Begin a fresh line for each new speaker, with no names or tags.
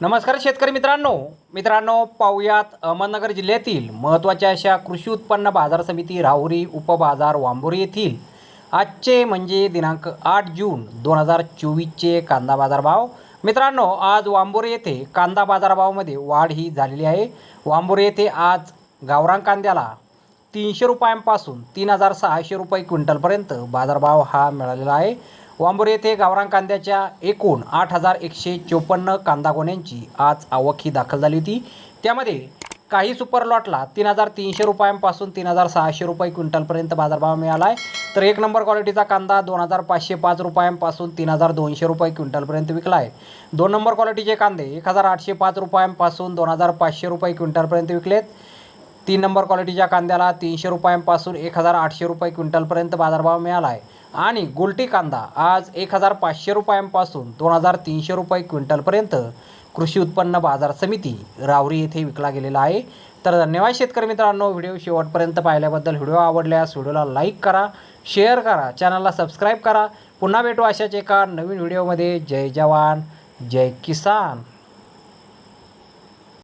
नमस्कार शेतकरी मित्रांनो. मित्रांनो पाहुयात अहमदनगर जिल्ह्यातील महत्त्वाच्या अशा कृषी उत्पन्न बाजार समिती राहुरी उपबाजार वांबोरी येथील आजचे म्हणजे दिनांक आठ जून दोन हजार चोवीसचे कांदा बाजारभाव. मित्रांनो आज वांबोरी येथे कांदा बाजारभावामध्ये वाढ ही झालेली आहे. वांबोरी येथे आज गावरान कांद्याला तीनशे रुपयांपासून तीन हजार सहाशे रुपये क्विंटलपर्यंत बाजारभाव हा मिळालेला आहे. वांबोरे येथे गावरान कांद्याच्या एकूण आठ हजार एकशे चोपन्न कांदा गोण्यांची आज आवक ही दाखल झाली होती. त्यामध्ये काही सुपर लॉटला तीन हजार तीनशे रुपयांपासून तीन हजार सहाशे रुपये क्विंटलपर्यंत बाजारभाव मिळाला आहे तर एक नंबर क्वालिटीचा कांदा दोन हजार पाचशे पाच रुपयांपासून तीन हजार दोनशे रुपये क्विंटलपर्यंत विकला आहे दोन नंबर क्वालिटीचे कांदे एक हजार आठशे पाच रुपयांपासून दोन हजार पाचशे रुपये क्विंटलपर्यंत विकलेत. तीन नंबर क्वालिटीच्या कांद्याला तीनशे रुपयांपासून एक हजार आठशे रुपये क्विंटलपर्यंत बाजारभाव मिळाला आहे. आणि गुलटी कांदा आज एक हजार पाचशे रुपयांपासून दोन हजार तीनशे रुपये क्विंटलपर्यंत कृषी उत्पन्न बाजार समिती रावरी येथे विकला गेलेला आहे. तर धन्यवाद शेतकरी मित्रांनो व्हिडिओ शेवटपर्यंत पाहिल्याबद्दल व्हिडिओ आवडल्यास व्हिडिओला लाईक करा शेअर करा चॅनलला सबस्क्राईब करा. पुन्हा भेटू अशाच एका नवीन व्हिडिओमध्ये. जय जवान जय किसान.